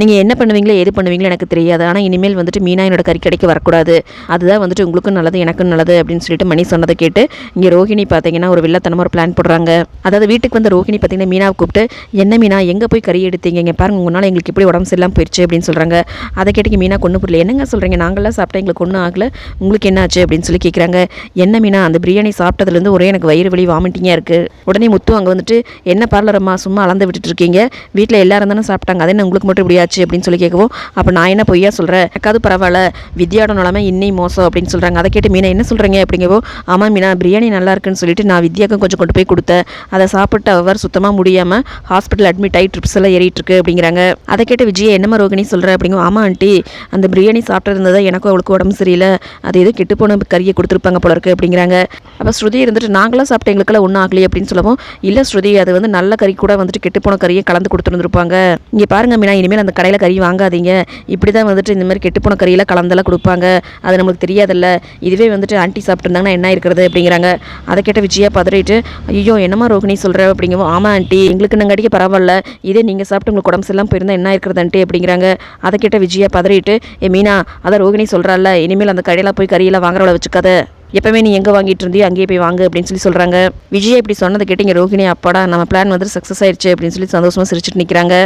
நீங்கள் என்ன பண்ணுவீங்களோ எது பண்ணுவீங்களோ எனக்கு தெரியாது. ஆனால் இனிமேல் வந்துட்டு மீனா என்னோட கறி கடைக்கு வரக்கூடாது. அதுதான் வந்துட்டு உங்களுக்கும் நல்லது எனக்கும் நல்லது அப்படின்னு சொல்லிட்டு மணி சொன்னதை கேட்டு இங்கே ரோஹிணி பார்த்தீங்கன்னா ஒரு வில்லத்தனமாக ஒரு பிளான் போடுறாங்க. அதாவது வீட்டுக்கு வந்த ரோஹிணி பார்த்தீங்கன்னா மீனாவை கூப்பிட்டு என்ன மீனா எங்கே போய் கறி எடுத்தீங்க? இங்கே பாருங்க உங்களால் எங்களுக்கு எப்படி உடம்பு சரியில்லாமல் போயிடுச்சு அப்படின்னு சொல்கிறாங்க அதை கேட்டு மீனா கொண்டு புரியல. என்னங்க சொல்கிறீங்க நாங்களாம் சாப்பிட்டா எங்களுக்கு ஒன்றும் ஆகல. உங்களுக்கு என்ன ஆச்சு? அப்படின்னு சொல்லி கேட்குறாங்க என்ன மீனா அந்த பிரியாணி சாப்பிட்டதுலேருந்து ஒரே எனக்கு வயிறு வலி வாமிட்டிங்காக இருக்குது உடனே முத்து அங்கே வந்துட்டு என்ன பார்லரம்மா சும்மா அளந்து விட்டுட்டு இருக்கீங்க. வீட்டில் எல்லாரும் தானே சாப்பிட்டாங்க. அது உங்களுக்கு மட்டும் இப்படியா ஆச்சு அப்படின்னு சொல்லி கேட்கவும் அப்போ நான் என்ன பொய்யா சொல்கிறேன் எனக்காவது பரவாயில்ல வித்யாவோட நிலமை இன்னும் மோசம் அப்படின்னு சொல்கிறாங்க அதை கேட்டு மீனா என்ன சொல்கிறீங்க அப்படிங்கவோ ஆமாம் மீனா பிரியாணி நல்லா இருக்குன்னு சொல்லிட்டு நான் வித்யாக்கும் கொஞ்சம் கொண்டு போய் கொடுத்தேன். அதை சாப்பிட்டு அவர் சுத்தமாக முடியாமல் ஹாஸ்பிட்டல் அட்மிட் ஆகி ட்ரிப்ஸ் எல்லாம் ஏறிட்டு இருக்கு அப்படிங்கிறாங்க. அதை கேட்டு விஜய் என்னம்மா ரோகிணி சொல்கிற அப்படிங்க ஆமாம் ஆண்டி அந்த பிரியாணி சாப்பிட்டு இருந்ததா எனக்கும் அவளுக்கு உடம்பு சரியில்லை. அது எதுவும் கெட்டு போன கறியை கொடுத்துருப்பாங்க போல இருக்கு அப்படிங்கிறாங்க. அப்போ ஸ்ருதி இருந்துட்டு நாங்களாம் சாப்பிட்ட எங்களுக்கெல்லாம் ஒன்றும் ஆகலையே அப்படின்னு சொல்லவும் இல்லை ஸ்ருதி அது வந்து நல்ல கறி கூட வந்துட்டு கெட்டு போன கறியை கலந்து கொடுத்துருந்துருப்பாங்க இங்கே பாருங்க மீனா இனிமேல் அந்த கடையில் கறி வாங்காதீங்க. இப்படி தான் வந்துட்டு இந்த மாதிரி கெட்டுப்போன கறியெல்லாம் கலந்தெல்லாம் கொடுப்பாங்க. அது நம்மளுக்கு தெரியாதில்ல. இதுவே வந்துட்டு ஆண்டி சாப்பிட்டுருந்தாங்கன்னா என்ன இருக்கிறது அப்படிங்கிறாங்க. அதை கேட்ட விஜயா பதறிட்டு ஐயோ என்னம்மா ரோகிணி சொல்கிற அப்படிங்கவும் ஆமாம் ஆண்டி எங்களுக்கு நாங்கள் அடிக்க பரவாயில்ல. இதே நீங்கள் சாப்பிட்டு உங்களுக்கு உடம்பு சரியில்லாம போயிருந்தால் என்ன இருக்கிறது ஆண்டி அப்படிங்கிறாங்க. அதை கேட்ட விஜயா பதறிட்டு ஏ மீனா அதை ரோகிணி சொல்கிறாள்ல இனிமேல் அந்த கடையில் போய் கறியெல்லாம் வாங்குறவளை வச்சுக்காத. எப்பவுமே நீ எங்கே வாங்கிட்டு இருந்தியோ அங்கேயே போய் வாங்கு அப்படின்னு சொல்லி சொல்கிறாங்க விஜய் இப்படி சொன்னதை கேட்டீங்க ரோகிணி அப்பாடா நம்ம பிளான் வந்து சக்ஸஸ் ஆயிடுச்சு அப்படின்னு சொல்லி சந்தோஷமாக சிரிச்சிட்டு நிற்கிறாங்க